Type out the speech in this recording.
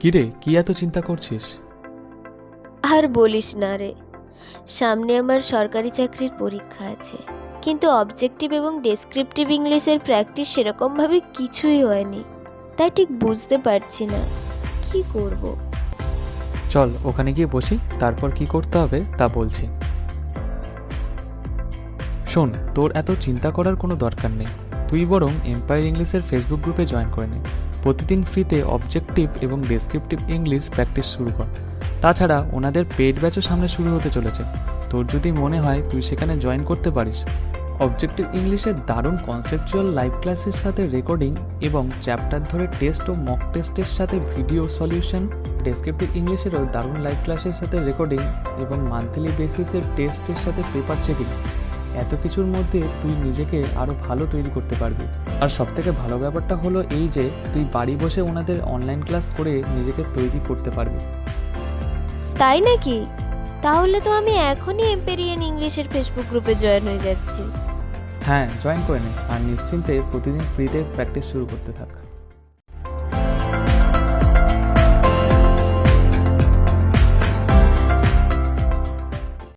কিরে কি এত চিন্তা করছিস? আর বলিস না রে। সামনে আমার সরকারি চাকরির পরীক্ষা আছে। কিন্তু অবজেক্টিভ এবং ডেসক্রিপটিভ ইংলিশের প্র্যাকটিস সেরকমভাবে কিছুই হয়নি। তাই ঠিক বুঝতে পারছি না। কি করব। চল ওখানে গিয়ে বসি তারপর কি করতে হবে তা বলছি। শোন তোর এত চিন্তা করার কোনো দরকার নেই। তুই বরং এম্পায়ার ইংলিশের ফেসবুক গ্রুপে জয়েন করে নে। প্রতিদিন ফ্রিতে অবজেক্টিভ এবং ডেসক্রিপটিভ ইংলিশ প্র্যাকটিস শুরু কর। তাছাড়া ওনাদের পেড ব্যাচও সামনে শুরু হতে চলেছে। তোর যদি মনে হয় তুই সেখানে জয়েন করতে পারিস। অবজেক্টিভ ইংলিশের দারুণ কনসেপচুয়াল লাইভ ক্লাসের সাথে রেকর্ডিং এবং চ্যাপ্টার ধরে টেস্ট ও মক টেস্টের সাথে ভিডিও সলিউশন ডেসক্রিপটিভ ইংলিশেরও দারুণ লাইভ ক্লাসের সাথে রেকর্ডিং এবং মান্থলি বেসিসের টেস্টের সাথে পেপার চেকিং এত কিছুর মধ্যে তুই নিজেকে আরও ভালো তৈরি করতে পারবি। আর সবথেকে ভালো ব্যাপারটা হলো এই যে তুই বাড়ি বসে ওনাদের অনলাইন ক্লাস করে নিজেকে তৈরি করতে পারবি। তাই নাকি? তাহলে তো আমি এখনই এম্পেরিয়ান ইংলিশের ফেসবুক গ্রুপে জয়েন হয়ে যাচ্ছি। হ্যাঁ জয়েন করে নে। আর নিশ্চিন্তে প্রতিদিন ফ্রিতে প্র্যাকটিস শুরু করতে থাক।